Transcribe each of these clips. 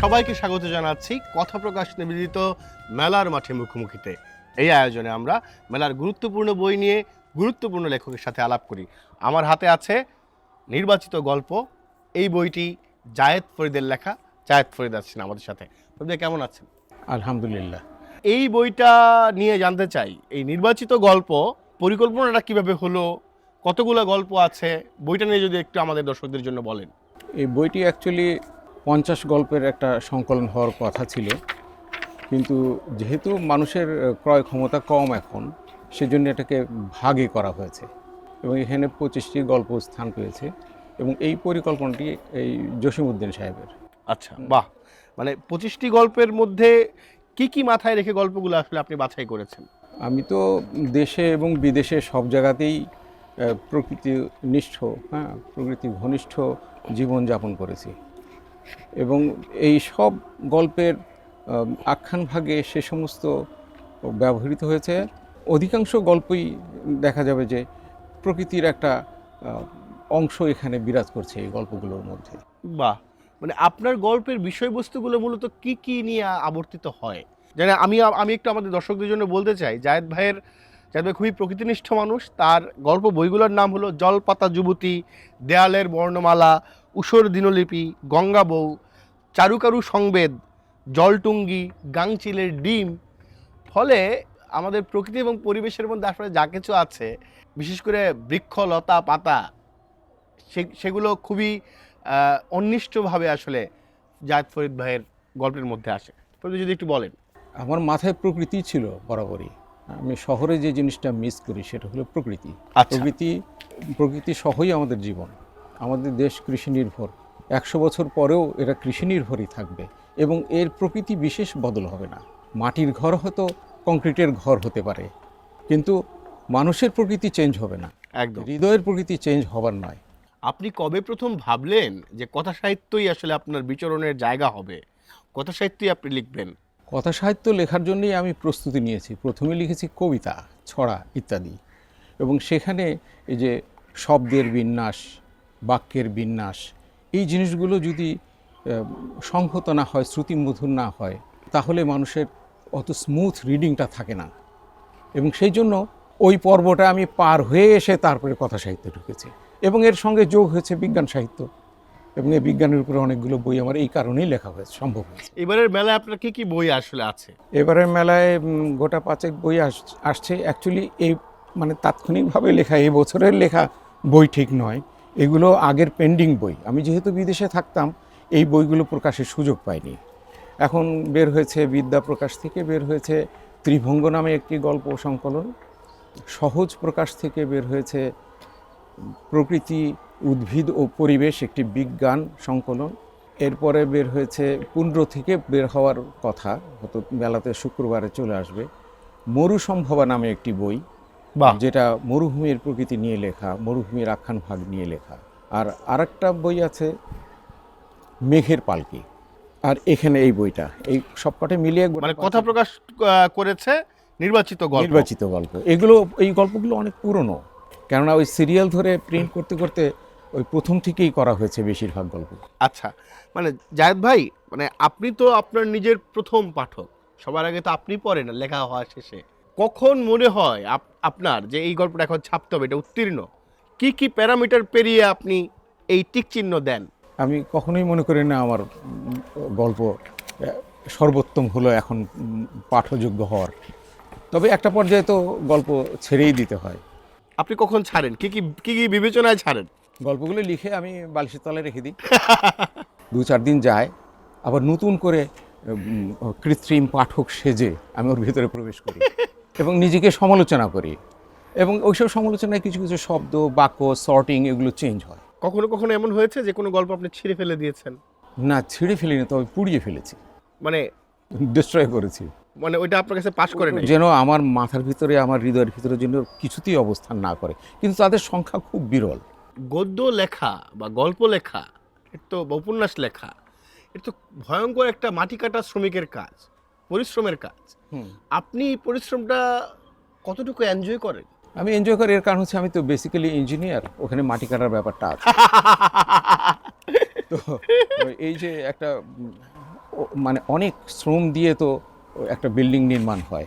সবাইকে স্বাগত জানাচ্ছি কথা প্রকাশ নিবেদিত মেলার মাঠে মুখোমুখিতে। এই আয়োজনে আমরা মেলার গুরুত্বপূর্ণ বই নিয়ে গুরুত্বপূর্ণ লেখকের সাথে আলাপ করি। আমার হাতে আছে নির্বাচিত গল্প। এই বইটি জায়েদ ফরিদের লেখা। জায়েদ ফরিদ আছেন আমাদের সাথে। ফরিদা কেমন আছেন? আলহামদুলিল্লাহ। এই বইটা নিয়ে জানতে চাই এই নির্বাচিত গল্প পরিকল্পনাটা কীভাবে হলো কতগুলো গল্প আছে বইটা নিয়ে যদি একটু আমাদের দর্শকদের জন্য বলেন। এই বইটি অ্যাকচুয়ালি পঞ্চাশ গল্পের একটা সংকলন হওয়ার কথা ছিল কিন্তু যেহেতু মানুষের ক্রয় ক্ষমতা কম এখন সেজন্য এটাকে ভাগে করা হয়েছে এবং এখানে পঁচিশটি গল্প স্থান পেয়েছে এবং এই পরিকল্পনাটি এই জসিমউদ্দিন সাহেবের। আচ্ছা। বাহ। মানে পঁচিশটি গল্পের মধ্যে কি কি মাথায় রেখে গল্পগুলো আসলে আপনি বাছাই করেছেন? আমি তো দেশে এবং বিদেশে সব জায়গাতেই প্রকৃতি নিষ্ঠ হ্যাঁ প্রকৃতি ঘনিষ্ঠ জীবনযাপন করেছি। এবং এই সব গল্পের আখ্যান ভাগে সে সমস্ত ব্যবহৃত হয়েছে। অধিকাংশ গল্পই দেখা যাবে যে প্রকৃতির একটা অংশ এখানে বিরাজ করছে এই গল্পগুলোর মধ্যে। বাহ। মানে আপনার গল্পের বিষয়বস্তুগুলো মূলত কি কি নিয়ে আবর্তিত হয়? জানে আমি আমি একটু আমাদের দর্শকদের জন্য বলতে চাই, জায়েদ ভাইয়ের, জায়েদ ভাই খুবই প্রকৃতিনিষ্ঠ মানুষ, তার গল্প বইগুলোর নাম হলো জলপাতা যুবতী, দেয়ালের বর্ণমালা, উষর দিনলিপি, গঙ্গা বউ, চারুকারু সংবেদ, জলটুঙ্গি, গাংচিলের ডিম। ফলে আমাদের প্রকৃতি এবং পরিবেশের মধ্যে আসলে যা কিছু আছে, বিশেষ করে বৃক্ষ লতা পাতা সেগুলো খুবই অনিষ্টভাবে আসলে জায়দ ফরিদ ভাইয়ের গল্পের মধ্যে আসে। ফরিদ যদি একটু বলেন। আমার মাথায় প্রকৃতি ছিল বরাবরই। আমি শহরে যে জিনিসটা মিস করি সেটা হলো প্রকৃতি। আচ্ছা। প্রকৃতি প্রকৃতি সহই আমাদের জীবন। আমাদের দেশ কৃষি নির্ভর। একশো বছর পরেও এরা কৃষি নির্ভরই থাকবে এবং এর প্রকৃতি বিশেষ বদল হবে না। মাটির ঘর হয়তো কংক্রিটের ঘর হতে পারে কিন্তু মানুষের প্রকৃতি চেঞ্জ হবে না। একদম। হৃদয়ের প্রকৃতি চেঞ্জ হবার নয়। আপনি কবে প্রথম ভাবলেন যে কথা সাহিত্যই আসলে আপনার বিচরণের জায়গা হবে? কথা সাহিত্যই আপনি লিখবেন। কথা সাহিত্য লেখার জন্যই আমি প্রস্তুতি নিয়েছি। প্রথমে লিখেছি কবিতা, ছড়া ইত্যাদি এবং সেখানে এই যে শব্দের বিন্যাস, বাক্যের বিন্যাস, এই জিনিসগুলো যদি সংহত না হয়, শ্রুতিমধুর না হয়, তাহলে মানুষের অত স্মুথ রিডিংটা থাকে না। এবং সেই জন্য ওই পর্বটা আমি পার হয়ে এসে তারপরে কথা সাহিত্যে ঢুকেছি। এবং এর সঙ্গে যোগ হয়েছে বিজ্ঞান সাহিত্য। এবং এই বিজ্ঞানের উপরে অনেকগুলো বই আমার এই কারণেই লেখা হয়েছে সম্ভব হয়েছে। এবারের মেলায় আপনার কি কি বই আসলে আছে? এবারের মেলায় গোটা পাঁচেক বই আস- আসছে। অ্যাকচুয়ালি এই মানে তাৎক্ষণিকভাবে লেখা এই বছরের লেখা বই ঠিক নয়। এগুলো আগের পেন্ডিং বই। আমি যেহেতু বিদেশে থাকতাম এই বইগুলো প্রকাশের সুযোগ পাইনি। এখন বের হয়েছে বিদ্যা প্রকাশ থেকে বের হয়েছে ত্রিভঙ্গ নামে একটি গল্প সংকলন। সহজ প্রকাশ থেকে বের হয়েছে প্রকৃতি উদ্ভিদ ও পরিবেশ একটি বিজ্ঞান সংকলন। এরপরে বের হয়েছে পুন্ড্র থেকে বের হওয়ার কথা হয়তো মেলাতে শুক্রবারে চলে আসবে। মরু সম্ভবা নামে একটি বই যেটা মরুভূমির প্রকৃতি নিয়ে লেখা মরুভূমির আখ্যান ভাগ নিয়ে লেখা। আর আরেকটা বই আছে মেঘের পালকি। আর এখানে এই বইটা এই সবকটা মিলিয়ে মানে কথা প্রকাশ করেছে নির্বাচিত গল্প। নির্বাচিত গল্প। এগুলো এই গল্পগুলো অনেক পুরনো। কেননা ওই সিরিয়াল ধরে প্রিন্ট করতে করতে ওই প্রথম থেকেই করা হয়েছে বেশিরভাগ গল্প। আচ্ছা মানে জায়েদ ভাই মানে আপনি তো আপনার নিজের প্রথম পাঠক। সবার আগে তো আপনি পড়েন লেখা হওয়া শেষে। কখন মনে হয় আপ- আপনার যে এই গল্পটা এখন ছাপতে হবে এটা উত্তীর্ণ? কি কি প্যারামিটার পেরিয়ে আপনি এই টিক চিহ্ন দেন? আমি কখনোই মনে করি না আমার গল্প সর্বোত্তম হলো এখন পাঠযোগ্য হওয়ার। তবে একটা পর্যায়ে তো গল্প ছেড়েই দিতে হয়। আপনি কখন ছাড়েন? কি কি কি কি বিবেচনায় ছাড়েন? গল্পগুলো লিখে আমি বালিশের তলায় রেখে দিই। দু চার দিন যায় আবার নতুন করে কৃত্রিম পাঠক সেজে আমি ওর ভিতরে প্রবেশ করি এবং নিজেকে সমালোচনা করি এবং ওইসব সমালোচনায় কিছু কিছু শব্দ বাক্য শর্টিং এগুলো চেঞ্জ হয়। কখনো কখনো এমন হয়েছে যে কোনো গল্প আপনি ছিঁড়ে ফেলে দিয়েছেন? না ছিঁড়ে ফেলিনি তবে পুড়িয়ে ফেলেছি। মানে ডিস্ট্রয় করেছি। মানে ওইটা আপনার কাছে পাশ করে নেই? যেন আমার মাথার ভিতরে আমার হৃদয়ের ভিতরে যেন কিছুতেই অবস্থান না করে। কিন্তু তাদের সংখ্যা খুব বিরল। গদ্য লেখা বা গল্প লেখা এর তো উপন্যাস লেখা এটা তো ভয়ঙ্কর একটা মাটি কাটা শ্রমিকের কাজ পরিশ্রমের কাজ। আপনি পরিশ্রমটা কতটুকু এনজয় করেন? আমি এনজয় করি এর কারণ হচ্ছে আমি তো বেসিক্যালি ইঞ্জিনিয়ার ওখানে মাটি কাটার ব্যাপারটা আছে। তো এই যে একটা মানে অনেক শ্রম দিয়ে তো একটা বিল্ডিং নির্মাণ হয়,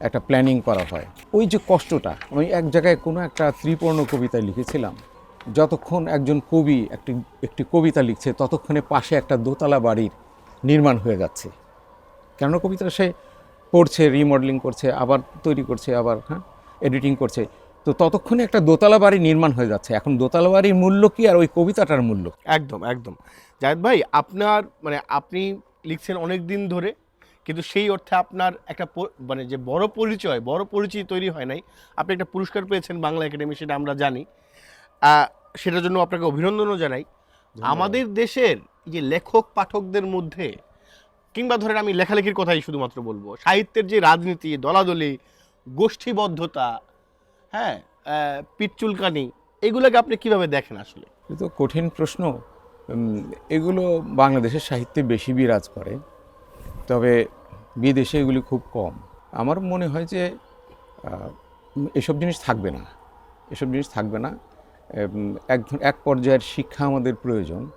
একটা প্ল্যানিং করা হয়। ওই যে কষ্টটা, আমি এক জায়গায় কোনো একটা ত্রিপর্ণ কবিতায় লিখেছিলাম। যতক্ষণ একজন কবি একটি একটি কবিতা লিখছে, ততক্ষণে পাশে একটা দোতলা বাড়ির নির্মাণ হয়ে যাচ্ছে। কেন কবিতা সে পড়ছে রিমডেলিং করছে, আবার তৈরি করছে, আবার হ্যাঁ এডিটিং করছে। তো ততক্ষণে একটা দোতলা বাড়ি নির্মাণ হয়ে যাচ্ছে। এখন দোতলা বাড়ির মূল্য কি আর ওই কবিতাটার মূল্য? একদম একদম। জাহেদ ভাই আপনার মানে আপনি লিখছেন অনেক দিন ধরে কিন্তু সেই অর্থে আপনার একটা মানে যে বড় পরিচয় বড় পরিচয় তৈরি হয় নাই। আপনি একটা পুরস্কার পেয়েছেন বাংলা একাডেমি সেটা আমরা জানি। সেটার জন্য আপনাকে অভিনন্দনও জানাই। আমাদের দেশের যে লেখক পাঠকদের মধ্যে কিংবা ধরেন আমি লেখালেখির কথাই শুধুমাত্র বলব সাহিত্যের যে রাজনীতি দলাদলি গোষ্ঠীবদ্ধতা হ্যাঁ পিটচুলকানি এগুলোকে আপনি কীভাবে দেখেন আসলে? এ তো কঠিন প্রশ্ন। এগুলো বাংলাদেশের সাহিত্যে বেশি বিরাজ করে তবে বিদেশে এগুলি খুব কম। আমার মনে হয় যে এসব জিনিস থাকবে না। এসব জিনিস থাকবে না। এক এক পর্যায়ের শিক্ষা আমাদের প্রয়োজন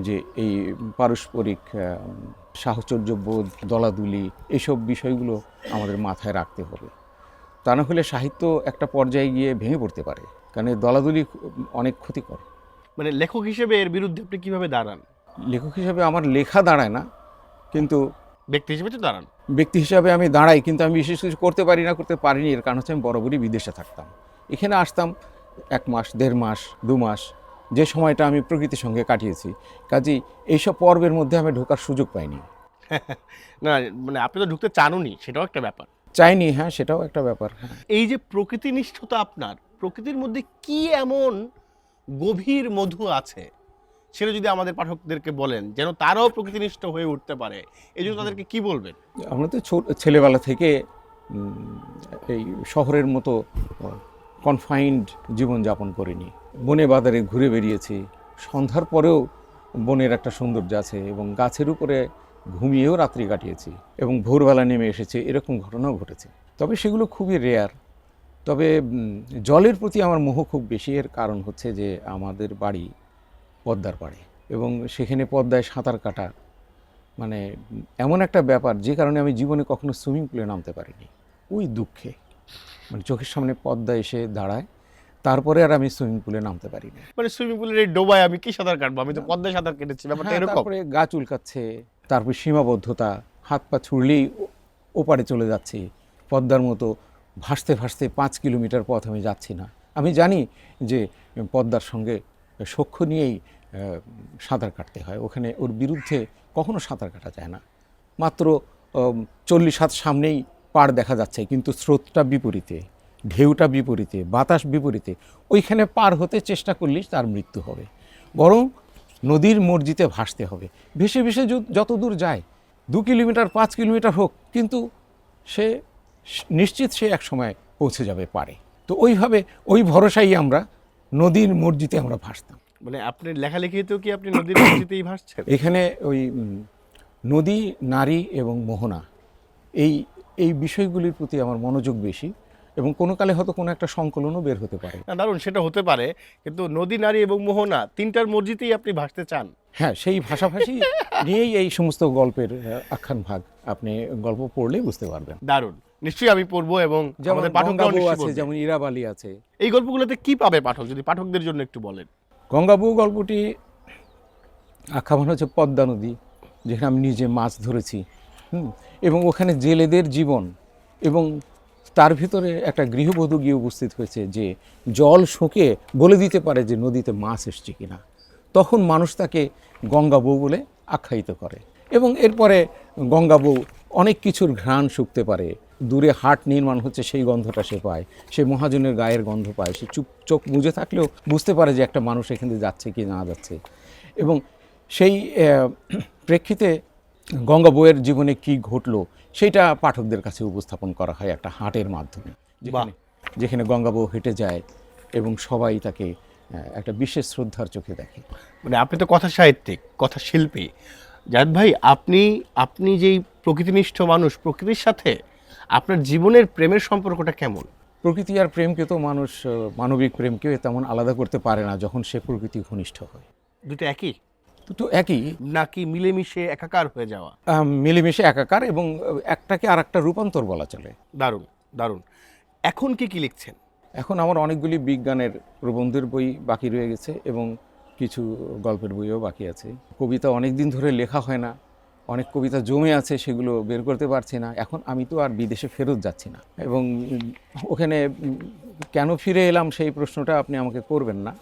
যে এই পারস্পরিক আহ, সাহচর্য বোধ দলাদুলি এসব বিষয়গুলো আমাদের মাথায় রাখতে হবে। তা না হলে সাহিত্য একটা পর্যায়ে গিয়ে ভেঙে পড়তে পারে কারণ দলাদলি অনেক ক্ষতিকর মানে লেখক হিসেবে এর বিরুদ্ধে আপনি কীভাবে দাঁড়ান? লেখক হিসাবে আমার লেখা দাঁড়ায় না কিন্তু ব্যক্তি হিসেবে তো দাঁড়ান। ব্যক্তি হিসাবে আমি দাঁড়াই কিন্তু আমি বিশেষ কিছু করতে পারি না করতে পারিনি এর কারণ হচ্ছে আমি বরাবরই বিদেশে থাকতাম। এখানে আসতাম এক মাস দেড় মাস দু মাস যে সময়টা আমি প্রকৃতির সঙ্গে কাটিয়েছি। কাজেই এইসব পর্বের মধ্যে আমি ঢোকার সুযোগ পাইনি। না মানে আপনি তো ঢুকতে চানুনি সেটাও একটা ব্যাপার। চাইনি হ্যাঁ সেটাও একটা ব্যাপার হ্যাঁ। এই যে প্রকৃতিনিষ্ঠতা আপনার প্রকৃতির মধ্যে কি এমন গভীর মধু আছে। সেটা যদি আমাদের পাঠকদেরকে বলেন, যেন তারাও প্রকৃতিনিষ্ঠ হয়ে উঠতে পারে এই জন্য তাদেরকে কি বলবেন? আমরা তো ছেলেবেলা থেকে এই শহরের মতো কনফাইন্ড জীবনযাপন করিনি। বনে বাজারে ঘুরে বেরিয়েছি সন্ধ্যার পরেও বনের একটা সৌন্দর্য আছে এবং গাছের উপরে ঘুমিয়েও রাত্রি কাটিয়েছি এবং ভোরবেলা নেমে এসেছে, এরকম ঘটনাও ঘটেছে। তবে সেগুলো খুবই রেয়ার তবে জলের প্রতি আমার মোহ খুব বেশি। এর কারণ হচ্ছে যে আমাদের বাড়ি পদ্মার পাড়ে এবং সেখানে পদ্মায় সাঁতার কাটা মানে এমন একটা ব্যাপার যে কারণে আমি জীবনে কখনো সুইমিং পুলে নামতে পারিনি। ওই দুঃখে মানে চোখের সামনে পদ্মা এসে দাঁড়ায় তারপরে আর আমি সুইমিং পুলে নামতে পারি না মানে সুইমিং পুলের এই ডোবায় আমি কি সাঁতার কাটবো? আমি তো পদ্মায় সাঁতার কেটেছি ব্যাপারটা হ্যাঁ, এরকম। তারপরে গা চুলকাচ্ছে তারপর সীমাবদ্ধতা হাত পা ছুড়লেই ওপারে চলে যাচ্ছে পদ্মার মতো ভাসতে ভাসতে পাঁচ কিলোমিটার পথ আমি যাচ্ছি না। আমি জানি যে পদ্মার সঙ্গে সখ্য নিয়েই সাঁতার কাটতে হয়। ওখানে ওর বিরুদ্ধে কখনো সাঁতার কাটা যায় না। মাত্র চল্লিশ হাত সামনেই পাড় দেখা যাচ্ছে, কিন্তু স্রোতটা বিপরীতে, ঢেউটা বিপরীতে, বাতাস বিপরীতে, ওইখানে পার হতে চেষ্টা করলেই তার মৃত্যু হবে। বরং নদীর মর্জিতে ভাসতে হবে। ভেসে ভেসে যত- দূর যায়, দু কিলোমিটার, পাঁচ কিলোমিটার হোক, কিন্তু স- নিশ্চিত সে এক সময় পৌঁছে যাবে পারে। তো ওইভাবে ওই ভরসাই আমরা নদীর মর্জিতে আমরা ভাসতাম। মানে আপনি লেখালেখিতেও কি আপনি নদীর মধ্যেই ভাসছেন? এখানে ওই নদী নারী এবং মোহনা এই এই বিষয়গুলির প্রতি আমার মনোযোগ বেশি এবং কোনো কালে হয়তো কোনো একটা সংকলনও বের হতে পারে। না দারুণ সেটা হতে পারে কিন্তু নদী নারী এবং মোহনা তিনটার মসজিদেই আপনি ভাসতে চান? হ্যাঁ সেই ভাষাভাষী নিয়েই এই সমস্ত গল্পের আখ্যান ভাগ আপনি গল্প পড়লেই বুঝতে পারবেন। দারুণ। নিশ্চয়ই আমি পড়ব এবং যেমন আমাদের পাঠকরাও নিশ্চয়ই আছে যেমন ইরাবালি আছে। এই গল্পগুলোতে কি পাবে পাঠক যদি পাঠকদের জন্য একটু বলেন? গঙ্গাবউ গল্পটি আখ্যা মনে হচ্ছে পদ্মা নদী যেখানে আমি নিজে মাছ ধরেছি হুম, এবং ওখানে জেলেদের জীবন এবং তার ভিতরে একটা গৃহবধূ গিয়ে উপস্থিত হয়েছে যে জল শুকে বলে দিতে পারে যে নদীতে মাছ এসছে কিনা। তখন মানুষ তাকে গঙ্গা বউ বলে আখ্যায়িত করে। এবং এরপরে গঙ্গা বউ অনেক কিছুর ঘ্রাণ শুকতে পারে দূরে হাট নির্মাণ হচ্ছে সেই গন্ধটা সে পায় সে মহাজনের গায়ের গন্ধ পায় সে চুপ চোখ বুঝে থাকলেও বুঝতে পারে যে একটা মানুষ এখান দিয়ে যাচ্ছে কি না যাচ্ছে। এবং সেই প্রেক্ষিতে গঙ্গা বউয়ের জীবনে কি ঘটলো সেটা পাঠকদের কাছে উপস্থাপন করা হয় একটা হাটের মাধ্যমে যেখানে যেখানে গঙ্গা বউ হেঁটে যায় এবং সবাই তাকে একটা বিশেষ শ্রদ্ধার চোখে দেখে। মানে আপনি তো কথা সাহিত্যিক কথা শিল্পী। জায়দ ভাই আপনি আপনি যেই প্রকৃতিনিষ্ঠ মানুষ প্রকৃতির সাথে আপনার জীবনের প্রেমের সম্পর্কটা কেমন? প্রকৃতি আর প্রেমকে তো মানুষ মানবিক প্রেমকে তেমন আলাদা করতে পারে না যখন সে প্রকৃতি ঘনিষ্ঠ হয়। দুটো একই? দুটো একই। নাকি মিলেমিশে একাকার হয়ে যাওয়া? মিলেমিশে একাকার এবং একটাকে আর একটা রূপান্তর বলা চলে। দারুণ দারুণ। এখন কি কি লিখছেন? এখন আমার অনেকগুলি বিজ্ঞানের প্রবন্ধের বই বাকি রয়ে গেছে এবং কিছু গল্পের বইও বাকি আছে। কবিতা অনেক দিন ধরে লেখা হয় না। অনেক কবিতা জমে আছে, সেগুলো বের করতে পারছি না। এখন আমি তো আর বিদেশে ফেরত যাচ্ছি না। এবং ওখানে কেন ফিরে এলাম সেই প্রশ্নটা আপনি আমাকে করবেন না।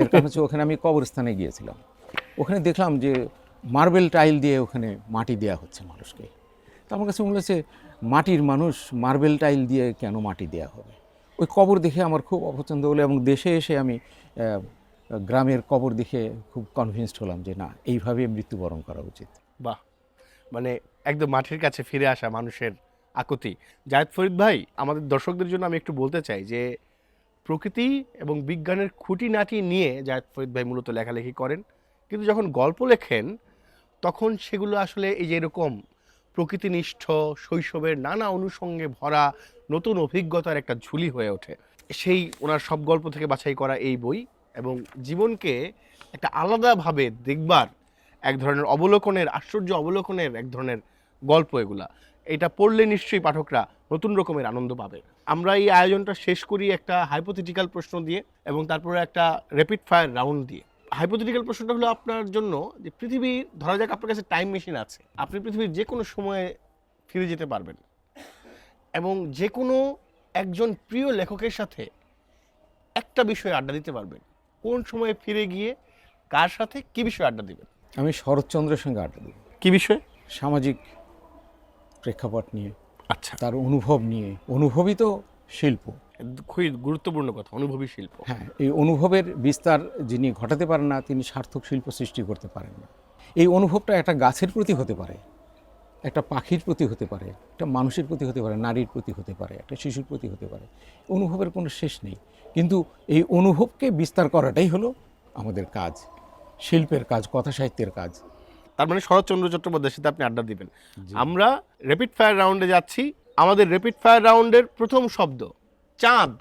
এর কারণ হচ্ছে ওখানে আমি কবরস্থানে গিয়েছিলাম। ওখানে দেখলাম যে মার্বেল টাইল দিয়ে ওখানে মাটি দেওয়া হচ্ছে মানুষকে। তো আমার কাছে মনে হচ্ছে, মাটির মানুষ মার্বেল টাইল দিয়ে কেন মাটি দেওয়া হবে? ওই কবর দেখে আমার খুব অপছন্দ হলো এবং দেশে এসে আমি গ্রামের কবর দেখে খুব কনভিন্সড হলাম যে না, এইভাবে মৃত্যুবরণ করা উচিত। বাহ! মানে একদম মাঠের কাছে ফিরে আসা মানুষের আকুতি। জায়দ ফরিদ ভাই, আমাদের দর্শকদের জন্য আমি একটু বলতে চাই যে, প্রকৃতি এবং বিজ্ঞানের খুঁটিনাটি নিয়ে জায়দ ফরিদ ভাই মূলত লেখালেখি করেন। কিন্তু যখন গল্প লেখেন, তখন সেগুলো আসলে এই যে এরকম প্রকৃতিনিষ্ঠ শৈশবের নানা অনুষঙ্গে ভরা নতুন অভিজ্ঞতার একটা ঝুলি হয়ে ওঠে। সেই ওনার সব গল্প থেকে বাছাই করা এই বই এবং জীবনকে একটা আলাদাভাবে দেখবার এক ধরনের অবলোকনের, আশ্চর্য অবলোকনের এক ধরনের গল্প এগুলা। এটা পড়লে নিশ্চয়ই পাঠকরা নতুন রকমের আনন্দ পাবে। আমরা এই আয়োজনটা শেষ করি একটা হাইপোথেটিক্যাল প্রশ্ন দিয়ে এবং তারপরে একটা র্যাপিড ফায়ার রাউন্ড দিয়ে। হাইপোথেটিক্যাল প্রশ্নটা হলো আপনার জন্য যে পৃথিবীর ধরা যাক আপনার কাছে টাইম মেশিন আছে, আপনি পৃথিবীর যে কোনো সময়ে ফিরে যেতে পারবেন। এবং যে কোনো একজন প্রিয় লেখকের সাথে একটা বিষয়ে আড্ডা দিতে পারবেন। কোন সময়ে ফিরে গিয়ে কার সাথে কী বিষয়ে আড্ডা দিবেন? আমি শরৎচন্দ্রের সঙ্গে আড্ডা দিই। কি বিষয়ে? সামাজিক প্রেক্ষাপট নিয়ে আচ্ছা। তার অনুভব নিয়ে। অনুভবই তো শিল্প। খুবই গুরুত্বপূর্ণ কথা অনুভবী শিল্প। হ্যাঁ এই অনুভবের বিস্তার যিনি ঘটাতে পারেন না তিনি সার্থক শিল্প সৃষ্টি করতে পারেন না। এই অনুভবটা একটা গাছের প্রতি হতে পারে একটা পাখির প্রতি হতে পারে একটা মানুষের প্রতি হতে পারে নারীর প্রতি হতে পারে একটা শিশুর প্রতি হতে পারে। অনুভবের কোনো শেষ নেই। কিন্তু এই অনুভবকে বিস্তার করাটাই হলো আমাদের কাজ। শিল্পের কাজ কথা সাহিত্যের কাজ। তার মানে শরৎচন্দ্র চট্টোপাধ্যায়ের সাথে আপনি আড্ডা দিবেন। আমরা র্যাপিড ফায়ার রাউন্ডে যাচ্ছি। আমাদের র্যাপিড ফায়ার রাউন্ডের প্রথম শব্দ চাঁদ।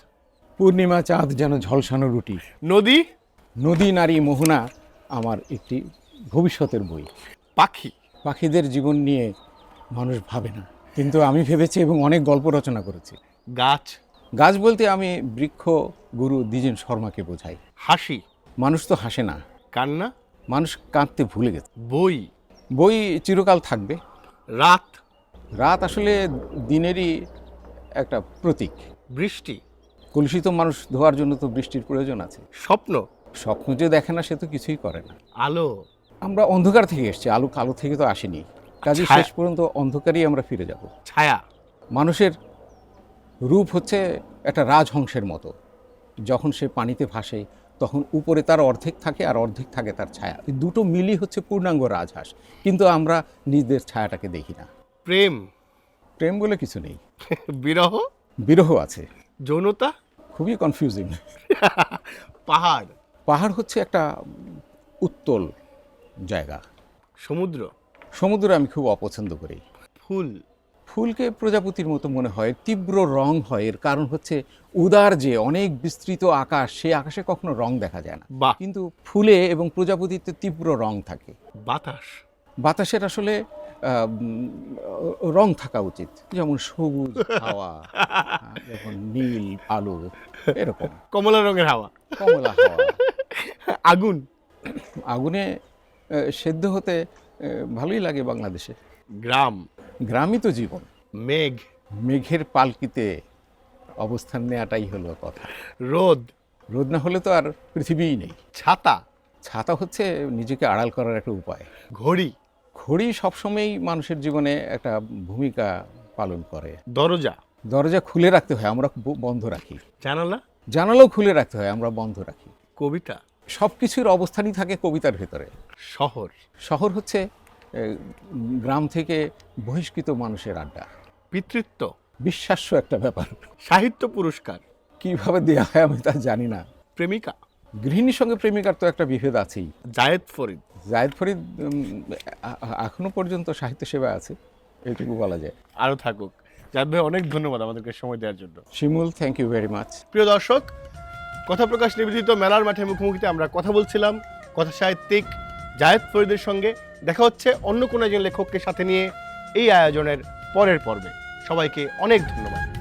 পূর্ণিমা চাঁদ যেন ঝলসানো রুটি। নদী। নদী নারী মোহনা আমার একটি ভবিষ্যতের বই। পাখি। পাখিদের জীবন নিয়ে মানুষ ভাবে না। কিন্তু আমি ভেবেছি এবং অনেক গল্প রচনা করেছি। গাছ। গাছ বলতে আমি বৃক্ষ গুরু দ্বিজেন শর্মাকে বোঝাই। হাসি। মানুষ তো হাসে না। কান্না? মানুষ কাঁদতে ভুলে গেছে। বই? বই চিরকাল থাকবে। রাত? রাত আসলে দিনেরই একটা প্রতীক। বৃষ্টি? কলুষিত মানুষ ধোয়ার জন্য তো বৃষ্টির প্রয়োজন আছে। স্বপ্ন? স্বপ্ন যে দেখে না সে তো কিছুই করে না। আলো? আমরা অন্ধকার থেকে এসেছি আলো কালো থেকে তো আসেনি। কাজে শেষ পর্যন্ত অন্ধকারই আমরা ফিরে যাব। ছায়া? মানুষের রূপ হচ্ছে একটা রাজহংসের মতো। যখন সে পানিতে ভাসে তখন উপরে তার অর্ধেক থাকে আর অর্ধেক থাকে তার ছায়া। এই দুটো মিলই হচ্ছে পূর্ণাঙ্গ রাজহাঁস। কিন্তু আমরা নিজেদের ছায়াটাকে দেখি না। প্রেম। প্রেম বলে কিছু নেই। বিরহ? বিরহ আছে। যৌনতা? খুবই কনফিউজিং পাহাড়। পাহাড় হচ্ছে একটা উত্তল জায়গা। সমুদ্র? সমুদ্র আমি খুব অপছন্দ করি। ফুল। ফুলকে প্রজাপতির মতো মনে হয় তীব্র রং হয়। এর কারণ হচ্ছে উদার যে অনেক বিস্তৃত আকাশ সেই আকাশে কখনো রং দেখা যায় না। বাহ! কিন্তু ফুলে এবং প্রজাপতিতে তীব্র রং থাকে। বাতাস? বাতাসের আসলে রং থাকা উচিত। যেমন সবুজ হাওয়া যেমন নীল আলো এরকম। কমলা রঙের হাওয়া। কমলা হাওয়া। আগুন? আগুনে সেদ্ধ হতে ভালোই লাগে বাংলাদেশে। গ্রাম। গ্রামই তো জীবন। মেঘ। মেঘের পালকিতে অবস্থান নেওয়াটাই হলো কথা। রোদ। রোদ না হলে তো আর পৃথিবীই নেই। ছাতা। ছাতা হচ্ছে নিজেকে আড়াল করার একটা উপায়। ঘড়ি। ঘড়ি সবসময়ই মানুষের জীবনে একটা ভূমিকা পালন করে। দরজা। দরজা খুলে রাখতে হয় আমরা বন্ধ রাখি। জানালা। জানালাও খুলে রাখতে হয় আমরা বন্ধ রাখি। কবিতা। সব কিছুর অবস্থানই থাকে কবিতার ভেতরে। শহর। শহর হচ্ছে গ্রাম থেকে বহিষ্কৃত মানুষের আড্ডা। পিতৃত্ব। বিশ্বাস্য একটা ব্যাপার। সাহিত্য পুরস্কার। কীভাবে দেওয়া হয় আমি তা জানি না। প্রেমিকা। গৃহিণীর সঙ্গে প্রেমিকার তো একটা বিভেদ আছেই। জায়েদ ফরিদ। জায়েদ ফরিদ এখনও পর্যন্ত সাহিত্য সেবা আছে এইটুকু বলা যায়। আরও থাকুক। জায়েদ ভাই অনেক ধন্যবাদ আমাদেরকে সময় দেওয়ার জন্য। Shimul thank you very much প্রিয় দর্শক কথা প্রকাশ নিবেদিত মেলার মাঠে মুখোমুখিতে আমরা কথা বলছিলাম। কথা সাহিত্যিক জায়েদ ফরিদের সঙ্গে। দেখা হচ্ছে অন্য কোনো একজন লেখককে সাথে নিয়ে এই আয়োজনের পরের পর্বে। সবাইকে অনেক ধন্যবাদ।